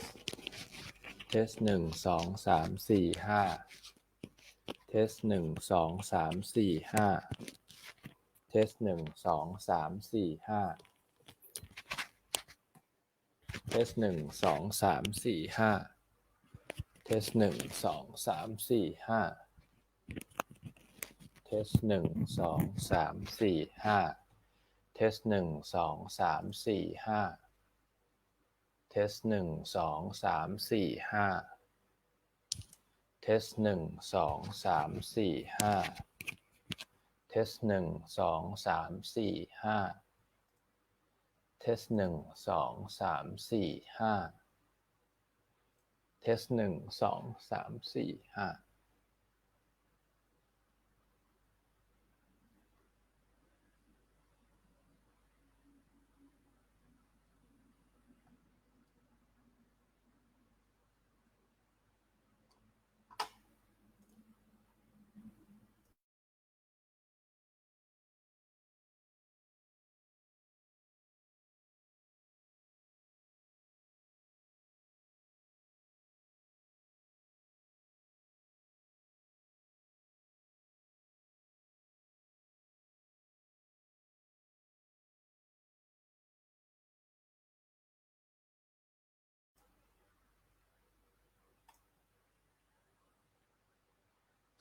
สเทสหนึ่งสองสามสี่ห้าเทสหนึ่งสองสามสี่ห้าเทสหนึ่งสองสามสี่ห้าเทสหนึ่งสองสามสี่ห้าเทสหนึ่งสองสามสี่ห้าเทสหนึ่งสองสามสี่ห้าเทสหนึ่งสองสามสี่ห้า ทสหนึ่งสองสามสี่ห้าเทสหนึ่งสองสามสี่ห้าเทสหนึ่งสองสามสี่ห้าเทสหนึ่งสองสามสี่ห้าเทสหนึ่งสองสามสี่ห้า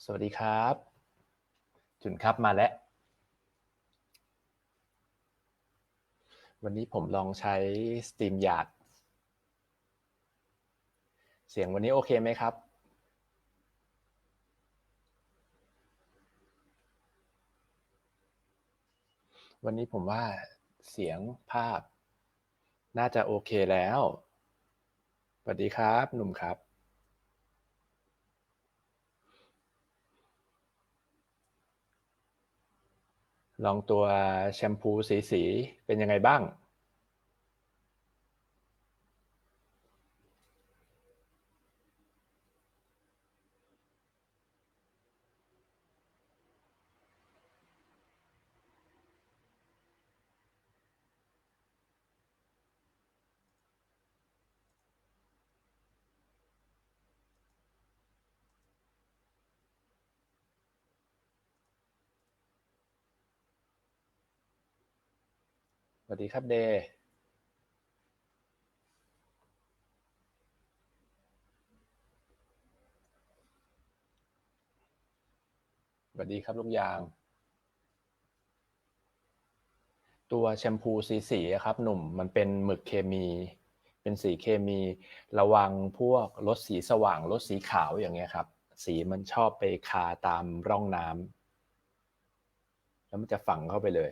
สวัสดีครับ จุนครับมาแล้ว วันนี้ผมลองใช้ Steam Yard เสียงวันนี้โอเคไหมครับวันนี้ผมว่าเสียงภาพ น่าจะโอเคแล้ว สวัสดีครับ หนุ่มครับ ลองตัวแชมพูสีสีเป็นยังไงบ้าง สวัสดีครับเดย์สวัสดีครับลูกยาง ตัวแชมพูสีสีครับหนุ่มมันเป็นหมึกเคมี เป็นสีเคมี ระวังพวกรถสีสว่างรถสีขาวอย่างเงี้ยครับ สีมันชอบไปคาตามร่องน้ำแล้วมันจะฝังเข้าไปเลย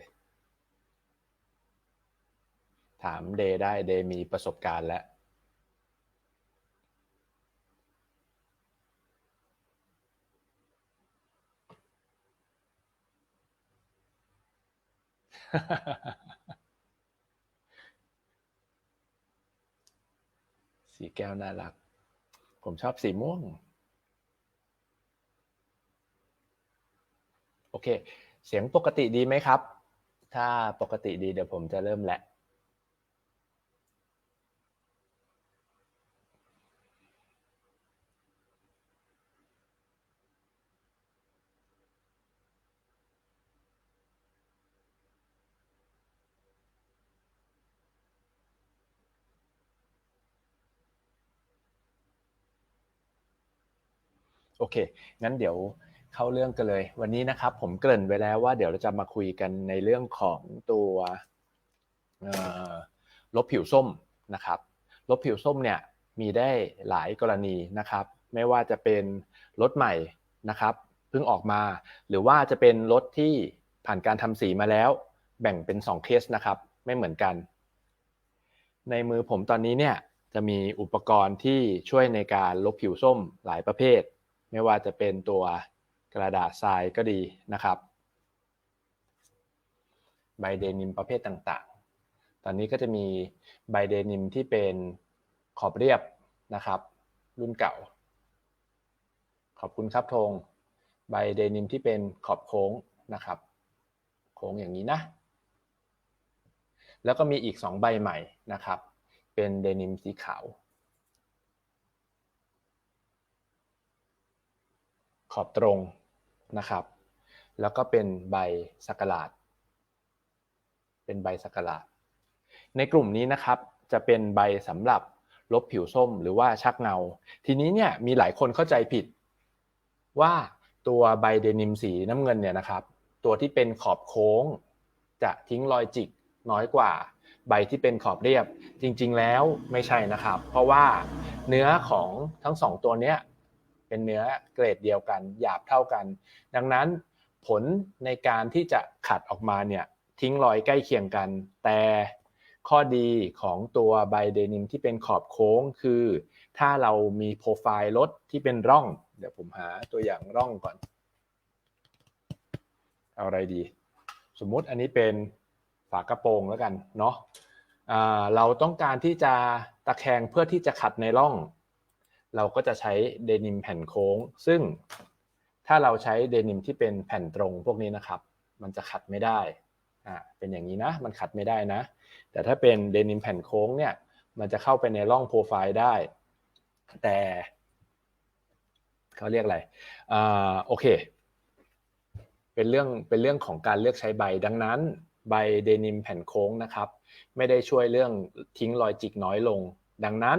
ถามเดย์ได้เดย์มีประสบการณ์แล้วสีแก้วน่ารัก ผมชอบสีม่วง โอเค เสียงปกติดีไหมครับ ถ้าปกติดีเดี๋ยวผมจะเริ่มแหละ โอเค งั้นเดี๋ยวเข้าเรื่องกันเลย วันนี้นะครับผมเกริ่นไว้แล้วว่าเดี๋ยวเราจะมาคุยกันในเรื่องของตัวลบผิวส้มนะครับ ลบผิวส้มเนี่ยมีได้หลายกรณีนะครับ ไม่ว่าจะเป็นรถใหม่นะครับเพิ่งออกมา หรือว่าจะเป็นรถที่ผ่านการทำสีมาแล้ว แบ่งเป็น 2 เคสนะครับ ไม่เหมือนกัน ในมือผมตอนนี้เนี่ยจะมีอุปกรณ์ที่ช่วยในการลบผิวส้มหลายประเภท ไม่ว่าจะเป็นตัวกระดาษทรายก็ดีนะครับ ใบเดนิมประเภทต่างๆ ตอนนี้ก็จะมีใบเดนิมที่เป็นขอบเรียบนะครับ รุ่นเก่า ขอบคุณครับธงใบเดนิมที่เป็นขอบโค้งนะครับ โค้งอย่างนี้นะ แล้วก็มีอีก 2 ใบใหม่นะครับ เป็นเดนิมสีขาว ขอบตรงนะครับ แล้วก็เป็นใบสักหลาด เป็นใบสักหลาด ในกลุ่มนี้นะครับจะเป็นใบสำหรับลบผิวส้มหรือว่าชักเงา ทีนี้เนี่ยมีหลายคนเข้าใจผิด ว่าตัวใบเดนิมสีน้ำเงินเนี่ยนะครับ ตัวที่เป็นขอบโค้ง จะทิ้งรอยจิกน้อยกว่า ใบที่เป็นขอบเรียบ จริงๆแล้วไม่ใช่นะครับ เพราะว่าเนื้อของทั้งสองตัวเนี้ย เป็นเนื้อเกรดเดียวกัน หยาบเท่ากัน ดังนั้นผลในการที่จะขัดออกมาเนี่ยทิ้งรอยใกล้เคียงกัน แต่ข้อดีของตัวใบเดนิมที่เป็นขอบโค้งคือ ถ้าเรามีโปรไฟล์รถที่เป็นร่อง เดี๋ยวผมหาตัวอย่างร่องก่อนเอาอะไรดี สมมุติอันนี้เป็นฝากระโปรงแล้วกันเนาะะเราต้องการที่จะตะแคงเพื่อที่จะขัดในร่อง เราก็จะใช้เดนิมแผ่นโค้ง ซึ่งถ้าเราใช้เดนิมที่เป็นแผ่นตรงพวกนี้นะครับ มันจะขัดไม่ได้อ่าเป็นอย่างนี้นะ มันขัดไม่ได้นะ แต่ถ้าเป็นเดนิมแผ่นโค้งเนี่ย มันจะเข้าไปในร่องโปรไฟล์ได้ แต่เขาเรียกอะไรอ่าโอเค เป็นเรื่องเป็นเรื่องของการเลือกใช้ใบดังนั้นใบเดนิมแผ่นโค้งนะครับ ไม่ได้ช่วยเรื่องทิ้งรอยจิกน้อยลง ดังนั้น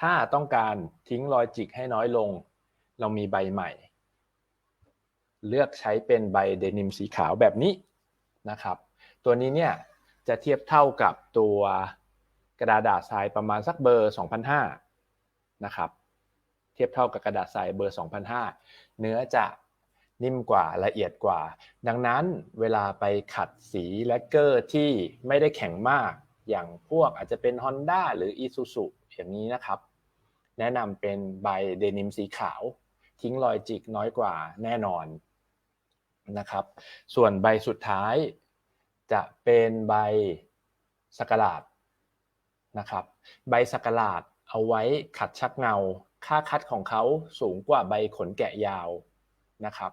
ถ้าต้องการทิ้งรอยจิกให้น้อยลง เรามีใบใหม่ เลือกใช้เป็นใบเดนิมสีขาวแบบนี้นะครับ ตัวนี้เนี่ยจะเทียบเท่ากับตัวกระดาษทรายประมาณสักเบอร์2005นะครับเทียบเท่ากับกระดาษทรายเบอร์2005เนื้อจะนิ่มกว่าละเอียดกว่า ดังนั้นเวลาไปขัดสีแลกเกอร์ที่ไม่ได้แข็งมาก อย่างพวกอาจจะเป็น Honda หรือ Isuzu อย่างนี้นะครับ แนะนำเป็นใบเดนิมสีขาว ทิ้งรอยจิกน้อยกว่าแน่นอนนะครับ ส่วนใบสุดท้ายจะเป็นใบสกลาดนะครับ ใบสกลาดเอาไว้ขัดชักเงา ค่าคัดของเขาสูงกว่าใบขนแกะยาวนะครับ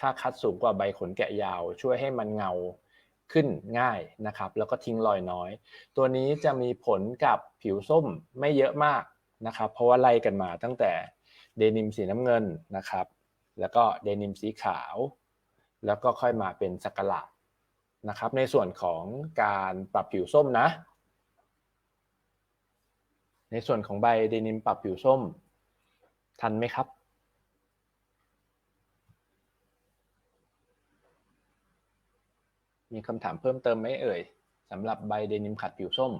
ค่าคัดสูงกว่าใบขนแกะยาว ช่วยให้มันเงาขึ้นง่ายนะครับ แล้วก็ทิ้งรอยน้อย ตัวนี้จะมีผลกับผิวส้มไม่เยอะมาก นะครับ เพราะว่าไล่กันมาตั้งแต่เดนิมสีน้ำเงินนะครับ แล้วก็เดนิมสีขาว แล้วก็ค่อยมาเป็นสักลาดนะครับ ในส่วนของการปรับผิวส้มนะ ในส่วนของใบเดนิมปรับผิวส้ม ทันไหมครับมีคำถามเพิ่มเติมไหมเอ่ยสำหรับใบเดนิมขัดผิวส้ม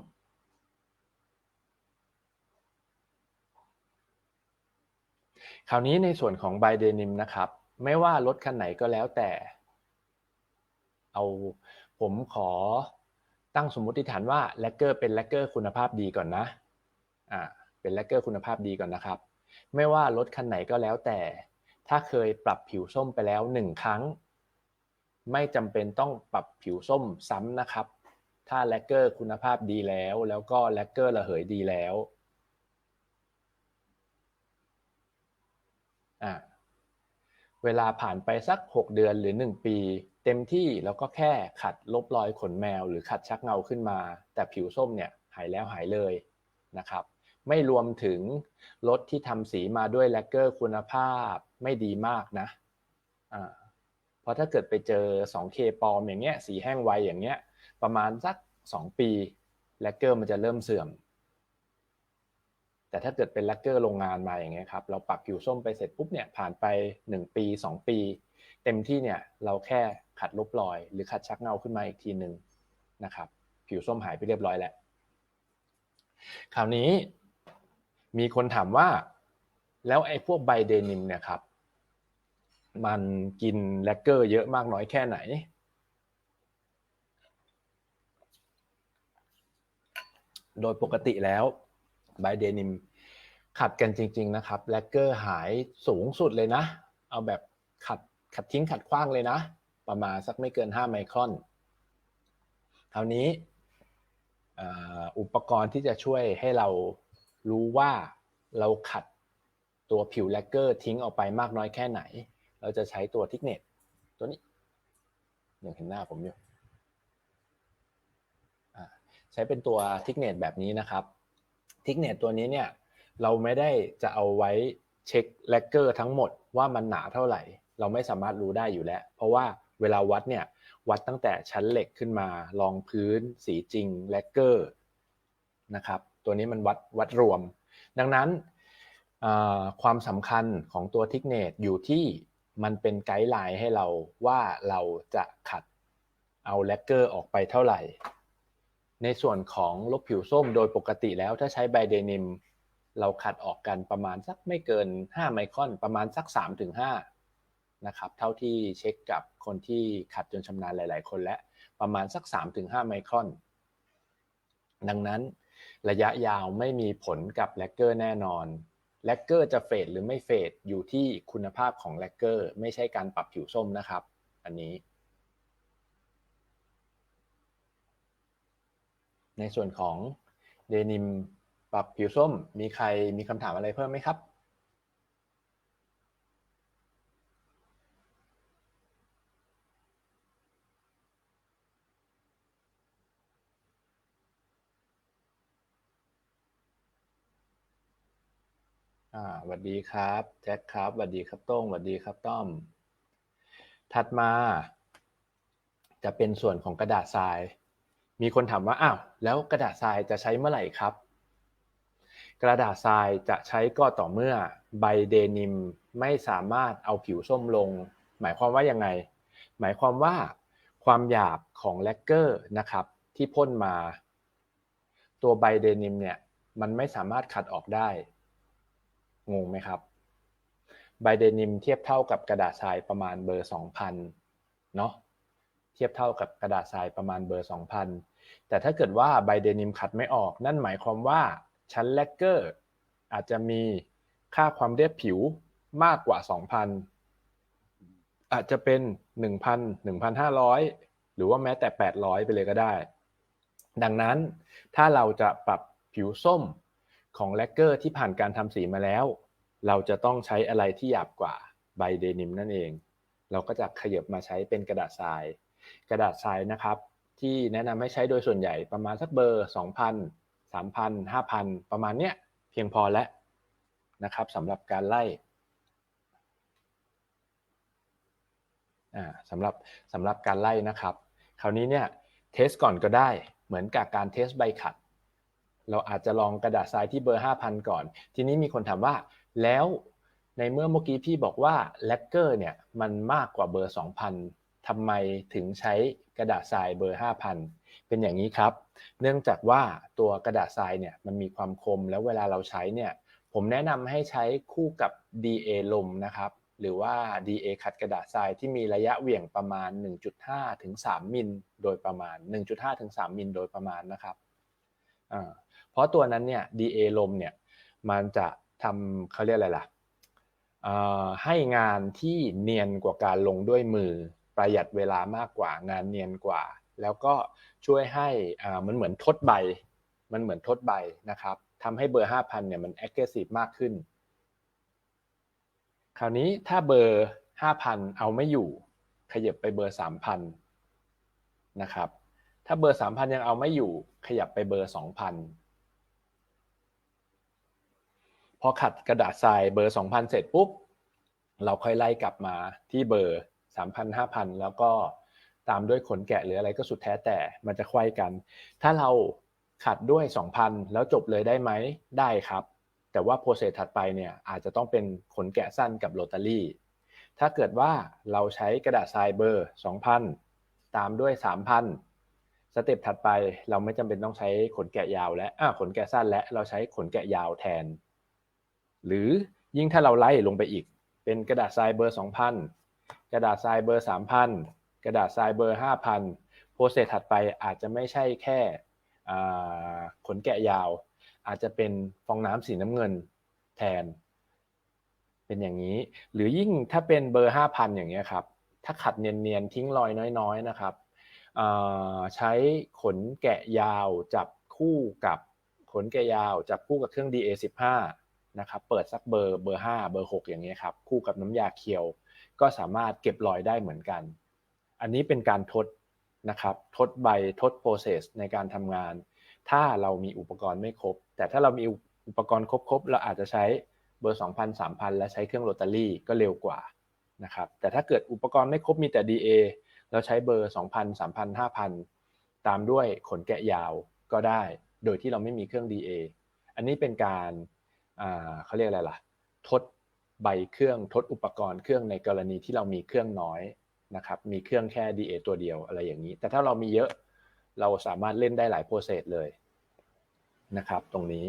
คราวนี้ในส่วนของใบเดนิมนะครับ ไม่ว่ารถคันไหนก็แล้วแต่ เอาผมขอตั้งสมมติฐานว่าแลกเกอร์เป็นแลกเกอร์คุณภาพดีก่อนนะอ่าเป็นแลกเกอร์คุณภาพดีก่อนนะครับ ไม่ว่ารถคันไหนก็แล้วแต่ ถ้าเคยปรับผิวส้มไปแล้วหนึ่งครั้ง ไม่จำเป็นต้องปรับผิวส้มซ้ำนะครับ ถ้าแลกเกอร์คุณภาพดีแล้ว แล้วก็แลกเกอร์ระเหยดีแล้วอ่า เวลาผ่านไปสัก 6 เดือนหรือ 1 ปี เต็มที่แล้วก็แค่ขัดลบรอยขนแมว หรือขัดชักเงาขึ้นมา แต่ผิวส้มเนี่ยหายแล้วหายเลยนะครับ ไม่รวมถึงรถที่ทำสีมาด้วยแลกเกอร์คุณภาพไม่ดีมากนะอ่าเพราะถ้าเกิดไปเจอ 2K ปลอมอย่างเงี้ยสีแห้งไวอย่างเงี้ยประมาณสัก 2 ปีแลกเกอร์มันจะเริ่มเสื่อม แต่ถ้าเกิดเป็นแลกเกอร์โรงงานมาอย่างเงี้ยครับเราปรับผิวส้มไปเสร็จปุ๊บเนี่ยผ่านไป 1 ปี 2 ปี เต็มที่เนี่ยเราแค่ขัดลบรอย หรือขัดชักเงาขึ้นมาอีกทีหนึ่งนะครับผิวส้มหายไปเรียบร้อยแล้วคราวนี้มีคนถามว่า แล้วไอ้พวกใบเดนิมเนี่ยครับมันกินแลกเกอร์เยอะมากน้อยแค่ไหน โดยปกติแล้ว ใบเดนิมขัดกันจริง ๆ นะครับแลกเกอร์หายสูงสุดเลยนะ เอาแบบขัดขัดทิ้งขัดขว้างเลยนะ ประมาณสักไม่เกิน 5 ไมครอนคราวนี้อุปกรณ์ที่จะช่วยให้เรารู้ว่าเราขัดตัวผิวแลกเกอร์ทิ้งออกไปมากน้อยแค่ไหน เราจะใช้ตัวทิกเนตตัวนี้ยังเห็นหน้าผมอยู่ใช้เป็นตัวทิกเนตแบบนี้นะครับ ทิกเนตตัวนี้เนี่ยเราไม่ได้จะเอาไว้เช็คแลกเกอร์ทั้งหมดว่ามันหนาเท่าไหร่ เราไม่สามารถรู้ได้อยู่แล้ว เพราะว่าเวลาวัดเนี่ยวัดตั้งแต่ชั้นเหล็กขึ้นมารองพื้น สีจริงแลกเกอร์นะครับตัวนี้มันวัดวัดรวม ดังนั้นความสำคัญของตัวทิกเนตอยู่ที่มันเป็นไกด์ไลน์ให้เราว่าเราจะขัดเอาแลกเกอร์ออกไปเท่าไหร่ ในส่วนของลบผิวส้มโดยปกติแล้วถ้าใช้ไบเดนิม เราขัดออกกันประมาณสักไม่เกิน 5 ไมครอนประมาณสัก 3-5นะครับเท่าที่เช็คกับคนที่ขัดจนชำนาญหลาย ๆ คนและประมาณสัก 3-5 ไมครอน ดังนั้นระยะยาวไม่มีผลกับแลกเกอร์แน่นอนแลกเกอร์จะเฟดหรือไม่เฟดอยู่ที่คุณภาพของแลกเกอร์ไม่ใช่การปรับผิวส้มนะครับ อันนี้ ในส่วนของเดนิมปรับผิวส้มมีใครมีคำถามอะไรเพิ่มไหมครับ อ่าสวัสดีครับแจ็คครับสวัสดีครับต้งสวัสดีครับต้อม ถัดมา จะเป็นส่วนของกระดาษทราย มีคนถามว่าอ้าวแล้วกระดาษทรายจะใช้เมื่อไหร่ครับ กระดาษทรายจะใช้ก็ต่อเมื่อใบเดนิมไม่สามารถเอาผิวส้มลง หมายความว่ายังไง หมายความว่าความหยาบของแลกเกอร์นะครับที่พ่นมา ตัวใบเดนิมเนี่ยมันไม่สามารถขัดออกได้ งงไหมครับไบเดนิมเทียบเท่ากับกระดาษทรายประมาณเบอร์ 2,000 เนาะ เทียบเท่ากับกระดาษทรายประมาณเบอร์ 2,000 แต่ถ้าเกิดว่าไบเดนิมขัดไม่ออก นั่นหมายความว่าชั้นแลกเกอร์อาจจะมีค่าความเรียบผิวมากกว่า 2,000 อาจจะเป็น 1,000 1,500 หรือว่าแม้แต่ 800 ไปเลยก็ได้ ดังนั้นถ้าเราจะปรับผิวส้มของแลกเกอร์ที่ผ่านการทำสีมาแล้ว เราจะต้องใช้อะไรที่หยาบกว่าใบเดนิมนั่นเอง เราก็จะขยับมาใช้เป็นกระดาษทราย กระดาษทรายนะครับที่แนะนำให้ใช้โดยส่วนใหญ่ประมาณสักเบอร์ 2,000 3,000 5,000 ประมาณเนี้ยเพียงพอแล้วนะครับสำหรับการไล่สำหรับสำหรับการไล่นะครับ คราวนี้เนี่ยเทสก่อนก็ได้เหมือนกับการเทสใบขัด เราอาจจะลองกระดาษทรายที่เบอร์ 5,000 ก่อน ทีนี้มีคนถามว่าแล้วในเมื่อเมื่อกี้พี่บอกว่าแลกเกอร์เนี่ยมันมากกว่าเบอร์ 2,000 ทำไมถึงใช้กระดาษทรายเบอร์ 5,000 เป็นอย่างนี้ครับ เนื่องจากว่าตัวกระดาษทรายเนี่ยมันมีความคมแล้วเวลาเราใช้เนี่ยผมแนะนำให้ใช้คู่กับ DA ลมนะครับ หรือว่า DA ขัดกระดาษทรายที่มีระยะเหวี่ยงประมาณ 1.5 ถึง 3 มิลโดยประมาณ 1.5 ถึง 3 มิลโดยประมาณนะครับเพราะตัวนั้นเนี่ย DA ลมเนี่ยมันจะทำเขาเรียกอะไรล่ะให้งานที่เนียนกว่าการลงด้วยมือ ประหยัดเวลามากกว่างานเนียนกว่า แล้วก็ช่วยให้มันเหมือนทดใบ มันเหมือนทดใบนะครับทำให้เบอร์ 5,000เนี่ยมัน aggressive มากขึ้น คราวนี้ถ้าเบอร์ 5,000 เอาไม่อยู่ขยับไปเบอร์ 3,000 นะครับ ถ้าเบอร์ 3,000 ยังเอาไม่อยู่ขยับไปเบอร์ 2,000 พอขัดกระดาษทรายเบอร์ 2,000 เสร็จปุ๊บ เราค่อยไล่กลับมาที่เบอร์ 3,000 5,000แล้วก็ตามด้วยขนแกะหรืออะไรก็สุดแท้แต่มันจะควายกัน ถ้าเราขัดด้วย 2,000 แล้วจบเลยได้ไหมได้ครับ แต่ว่าโปรเซสถัดไปเนี่ยอาจจะต้องเป็นขนแกะสั้นกับโรตารี่ ถ้าเกิดว่าเราใช้กระดาษทรายเบอร์ 2,000 ตามด้วย 3,000 สเต็ปถัดไปเราไม่จำเป็นต้องใช้ขนแกะยาวและขนแกะสั้นและเราใช้ขนแกะยาวแทน หรือยิ่งถ้าเราไล่ลงไปอีก เป็นกระดาษทรายเบอร์ 2,000 กระดาษทรายเบอร์ 3,000 กระดาษทรายเบอร์ 5,000 โปรเซสถัดไปอาจจะไม่ใช่แค่ขนแกะยาว อาจจะเป็นฟองน้ำสีน้ำเงินแทน เป็นอย่างนี้ หรือยิ่งถ้าเป็นเบอร์ 5,000 อย่างเงี้ยครับ ถ้าขัดเนียนๆ ทิ้งรอยน้อยๆนะครับใช้ขนแกะยาวจับคู่กับขนแกะยาวจับคู่กับเครื่อง DA15 นะครับ เปิดสักเบอร์เบอร์ 5 เบอร์ 6 อย่างเงี้ยครับ คู่กับน้ำยาเคียว ก็สามารถเก็บรอยได้เหมือนกัน อันนี้เป็นการทดนะครับทดใบทดโปรเซสในการทำงาน ถ้าเรามีอุปกรณ์ไม่ครบ แต่ถ้าเรามีอุปกรณ์ครบๆเราอาจจะใช้เบอร์ 2,000 3,000 และใช้เครื่องโรตารี่ก็เร็วกว่านะครับแต่ถ้าเกิดอุปกรณ์ไม่ครบมีแต่ DA แล้วใช้เบอร์ 2,000 3,000 5,000 ตามด้วยขนแกะยาวก็ได้ โดยที่เราไม่มีเครื่อง DA อันนี้เป็นการเขาเรียกอะไรล่ะ ทด ใบเครื่องทดอุปกรณ์เครื่องในกรณีที่เรามีเครื่องน้อยนะครับมีเครื่องแค่ DA ตัวเดียวอะไรอย่างนี้ แต่ถ้าเรามีเยอะเราสามารถเล่นได้หลายโปรเซสเลยนะครับ ตรงนี้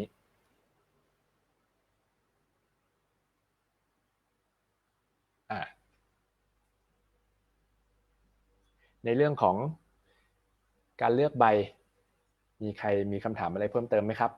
ในเรื่องของการเลือกใบ มีใครมีคำถามอะไรเพิ่มเติมไหมครับ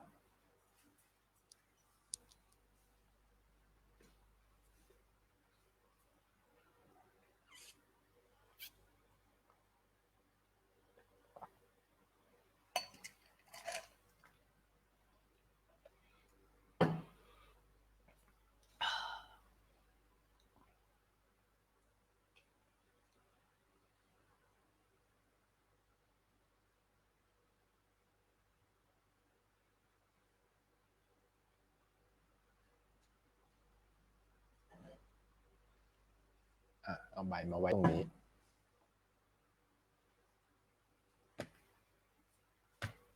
เอาใบมาไว้ตรงนี้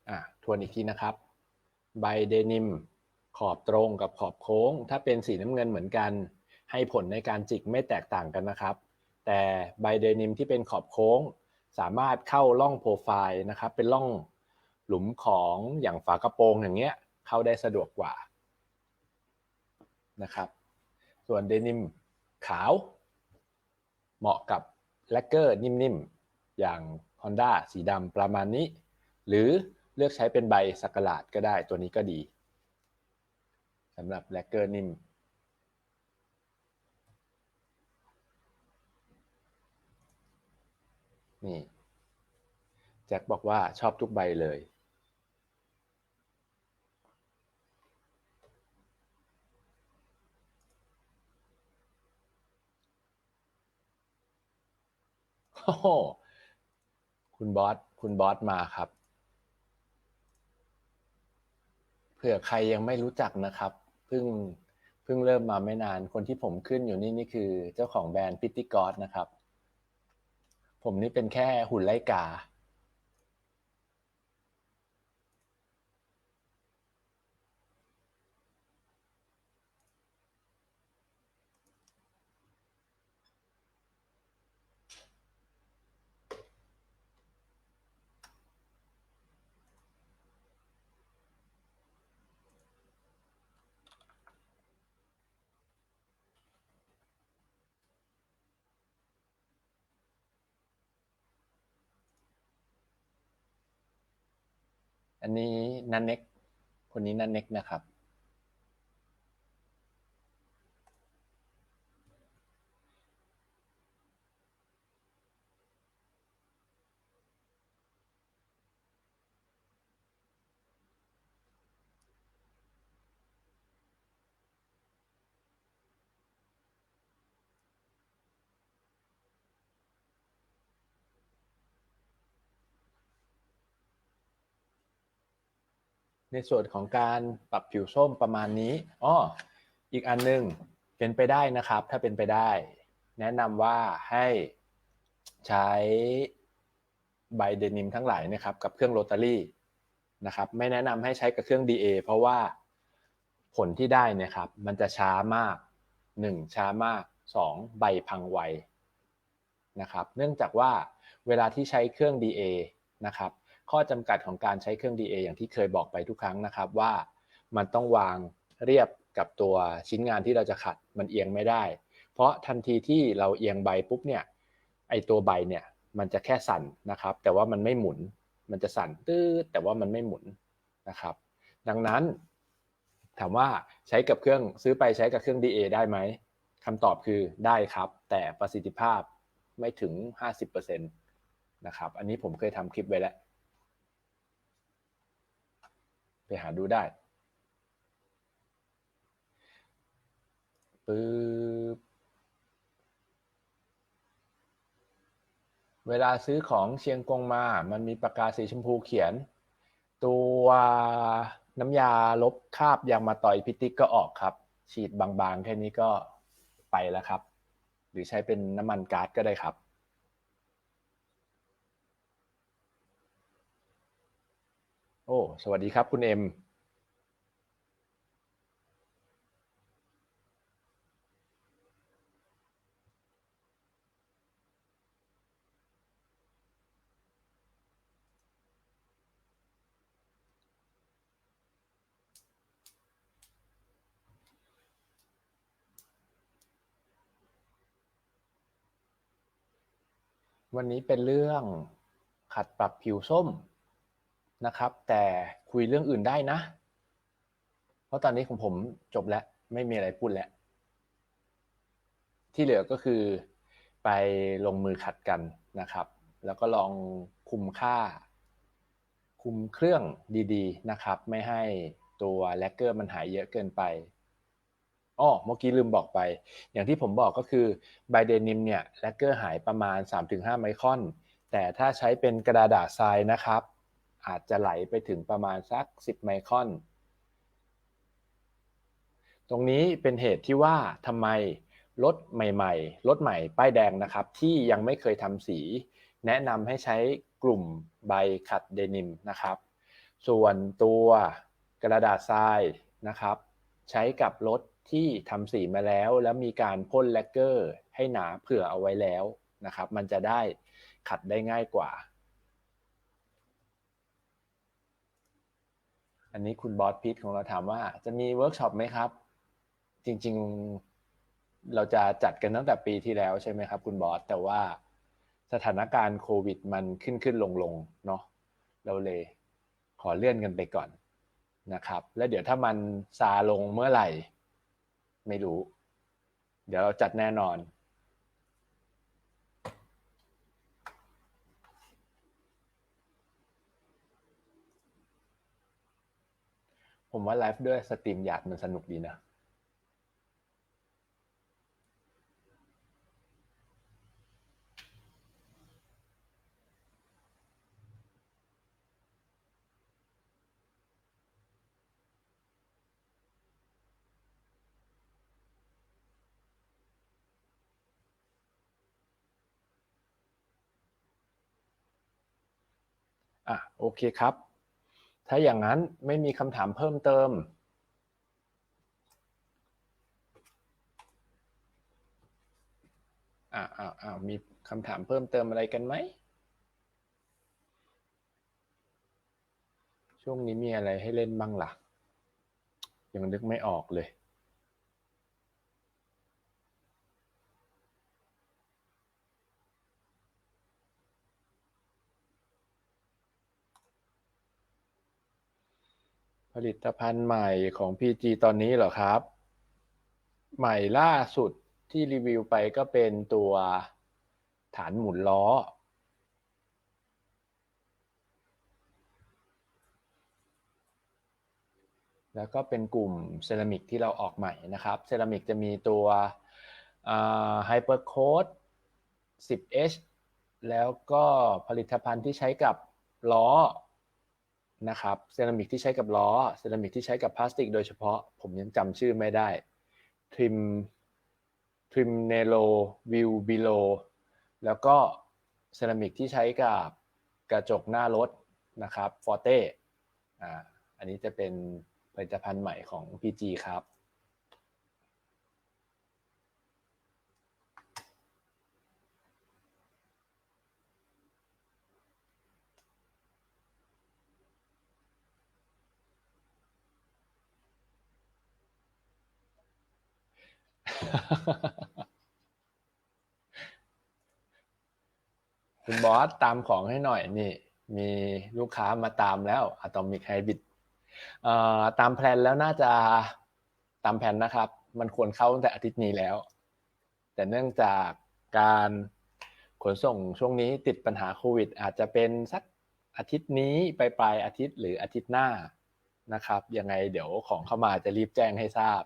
อทวนอีกทีนะครับ ใบเดนิม ขอบตรงกับขอบโค้ง ถ้าเป็นสีน้ำเงินเหมือนกัน ให้ผลในการจิกไม่แตกต่างกันนะครับ แต่ใบเดนิมที่เป็นขอบโค้ง สามารถเข้าล่องโปรไฟล์นะครับ เป็นล่องหลุมของอย่างฝากระโปรงอย่างเงี้ย เข้าได้สะดวกกว่านะครับ ส่วนเดนิมขาว เหมาะกับแลกเกอร์นิ่มๆ อย่าง Honda สีดำประมาณนี้ หรือเลือกใช้เป็นใบสักหลาดก็ได้ตัวนี้ก็ดีสำหรับแลกเกอร์นิ่มนี่แจ็คบอกว่าชอบทุกใบเลย โอ้คุณบอสคุณบอสมาครับ เผื่อใครยังไม่รู้จักนะครับเพิ่งเพิ่งเริ่มมาไม่นานคนที่ผมขึ้นอยู่นี่นี่คือเจ้าของแบรนด์พิตตี้กอสนะครับ ผมนี่เป็นแค่หุ่นไล่กา อันนี้นันเน็กคนนี้นันเน็กนะครับ ในส่วนของการปรับผิวส้มประมาณนี้อ้ออีกอันนึงเป็นไปได้นะครับ ถ้าเป็นไปได้ แนะนำว่าให้ใช้ใบเดนิมทั้งหลายนะครับกับเครื่องโรตารี่นะครับไม่แนะนำให้ใช้กับเครื่อง DA เพราะว่าผลที่ได้นี่ยครับ มันจะช้ามาก 1 ช้ามาก 2 ใบพังไวนะครับ เนื่องจากว่าเวลาที่ใช้เครื่อง DA นะครับ ข้อจำกัดของการใช้เครื่อง DA อย่างที่เคยบอกไปทุกครั้งนะครับว่า มันต้องวางเรียบกับตัวชิ้นงานที่เราจะขัดมันเอียงไม่ได้ เพราะทันทีที่เราเอียงใบปุ๊บเนี่ยไอตัวใบเนี่ยมันจะแค่สั่นนะครับ แต่ว่ามันไม่หมุน มันจะสั่นตื้อแต่ว่ามันไม่หมุนนะครับ ดังนั้น ถามว่าใช้กับเครื่องซื้อไปใช้กับเครื่อง DA ได้ไหมคำตอบคือได้ครับ แต่ประสิทธิภาพไม่ถึง 50%นะครับ อันนี้ผมเคยทำคลิปไว้แล้ว ไปหาดูได้ปึ๊บเวลาซื้อของเชียงกงมา มันมีปากกาสีชมพูเขียน ตัวน้ำยาลบคราบยางมาต่อยพิติกก็ออกครับ ฉีดบางๆ แค่นี้ก็ไปแล้วครับ หรือใช้เป็นน้ำมันก๊าซก็ได้ครับ โอ้ สวัสดีครับ คุณเอ็ม วันนี้เป็นเรื่องขัดปรับผิวส้ม นะครับ แต่คุยเรื่องอื่นได้นะ เพราะตอนนี้ของผมจบแล้ว ไม่มีอะไรพูดแล้ว ที่เหลือก็คือไปลงมือขัดกันนะครับ แล้วก็ลองคุมค่า คุมเครื่องดีๆนะครับ ไม่ให้ตัวแลกเกอร์มันหายเยอะเกินไปอ้อเมื่อกี้ลืมบอกไป อย่างที่ผมบอกก็คือไบเดนิมเนี่ยแลกเกอร์หายประมาณ 3-5 ไมครอน แต่ถ้าใช้เป็นกระดาษทรายนะครับ อาจจะไหลไปถึงประมาณสัก 10 ไมครอน ตรงนี้เป็นเหตุที่ว่าทำไมรถใหม่ๆ รถใหม่ป้ายแดงนะครับ ที่ยังไม่เคยทำสี แนะนำให้ใช้กลุ่มใบขัดเดนิมนะครับ ส่วนตัวกระดาษทรายนะครับ ใช้กับรถที่ทำสีมาแล้ว แล้วมีการพ่นแลกเกอร์ให้หนาเผื่อเอาไว้แล้วนะครับ มันจะได้ขัดได้ง่ายกว่า อันนี้คุณบอสพีทของเราถามว่า จะมีเวิร์กช็อปไหมครับ จริง ๆ เราจะจัดกันตั้งแต่ปีที่แล้วใช่ไหมครับ คุณบอสแต่ว่าสถานการณ์โควิด มันขึ้นขึ้นลงลงเนาะเราเลยขอเลื่อนกันไปก่อนนะครับ แล้วเดี๋ยวถ้ามันซาลงเมื่อไหร่ ไม่รู้ เดี๋ยวเราจัดแน่นอน ผมว่าไลฟ์ด้วยสตรีมหยาดมันสนุกดีนะอะโอเคครับ ถ้าอย่างนั้นไม่มีคำถามเพิ่มเติม อ่าอ่าอ่ามีคำถามเพิ่มเติมอะไรกันไหม ช่วงนี้มีอะไรให้เล่นบ้างล่ะ ยังนึกไม่ออกเลย ผลิตภัณฑ์ใหม่ของ PG ตอนนี้เหรอครับ ใหม่ล่าสุดที่รีวิวไปก็เป็นตัวฐานหมุนล้อ แล้วก็เป็นกลุ่มเซรามิกที่เราออกใหม่นะครับ เซรามิกจะมีตัวไฮเปอร์โค้ด 10H แล้วก็ผลิตภัณฑ์ที่ใช้กับล้อ นะครับเซรามิกที่ใช้กับล้อเซรามิกที่ใช้กับพลาสติกโดยเฉพาะผมยังจำชื่อไม่ได้ทริมทริมเนโลวิวบิโลแล้วก็เซรามิกที่ใช้กับกระจกหน้ารถนะครับฟอร์เต้อันนี้จะเป็นผลิตภัณฑ์ใหม่ของ PG ครับ คุณบอสตามของให้หน่อยนี่ มีลูกค้ามาตามแล้ว Atomic Hybrid เอ่อตามแพลนแล้วน่าจะตามแผนนะครับ มันควรเข้าตั้งแต่อาทิตย์นี้แล้ว แต่เนื่องจากการขนส่งช่วงนี้ติดปัญหาโควิด อาจจะเป็นสักอาทิตย์นี้ไปปลายอาทิตย์หรืออาทิตย์หน้านะครับ ยังไงเดี๋ยวของเข้ามาจะรีบแจ้งให้ทราบ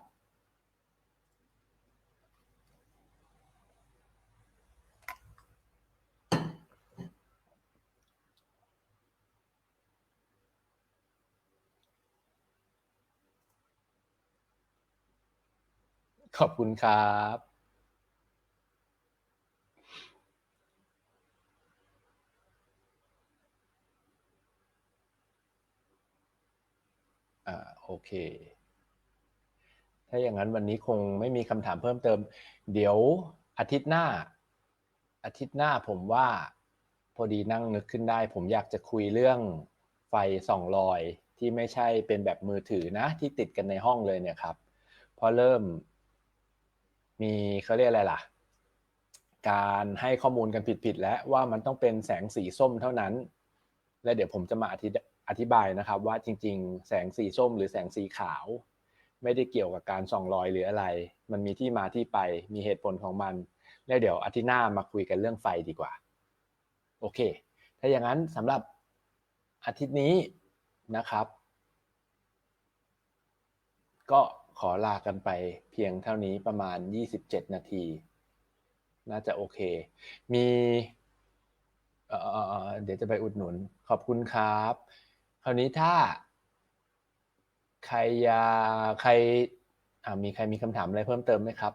ขอบคุณครับอ่าโอเค ถ้าอย่างนั้นวันนี้คงไม่มีคำถามเพิ่มเติม เดี๋ยวอาทิตย์หน้า อาทิตย์หน้าผมว่า พอดีนั่งนึกขึ้นได้ ผมอยากจะคุยเรื่องไฟส่องรอยที่ไม่ใช่เป็นแบบมือถือนะที่ติดกันในห้องเลยเนี่ยครับเพราะเริ่ม มีเขาเรียกอะไรล่ะ การให้ข้อมูลกันผิดๆแล้วว่ามันต้องเป็นแสงสีส้มเท่านั้น และเดี๋ยวผมจะมาอธิอธิบายนะครับ ว่าจริง ๆ แสงสีส้มหรือแสงสีขาว ไม่ได้เกี่ยวกับการส่องรอยหรืออะไร มันมีที่มาที่ไปมีเหตุผลของมัน แล้วเดี๋ยวอาทิตย์หน้ามาคุยกันเรื่องไฟดีกว่า โอเค ถ้าอย่างนั้นสำหรับอาทิตย์นี้นะครับ ก็ ขอลากันไปเพียงเท่านี้ประมาณ 27 นาที น่าจะโอเค มีเออเดี๋ยวจะไปอุดหนุน ขอบคุณครับ คราวนี้ถ้า ใครอยาใครมีใครมีคำถามอะไรเพิ่มเติมไหมครับ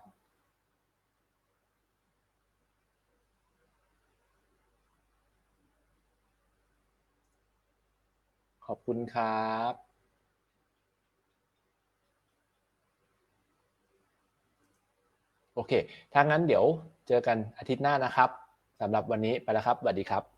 ขอบคุณครับ โอเค ถ้างั้นเดี๋ยวเจอกันอาทิตย์หน้านะครับสำหรับวันนี้ไปแล้วครับสวัสดีครับ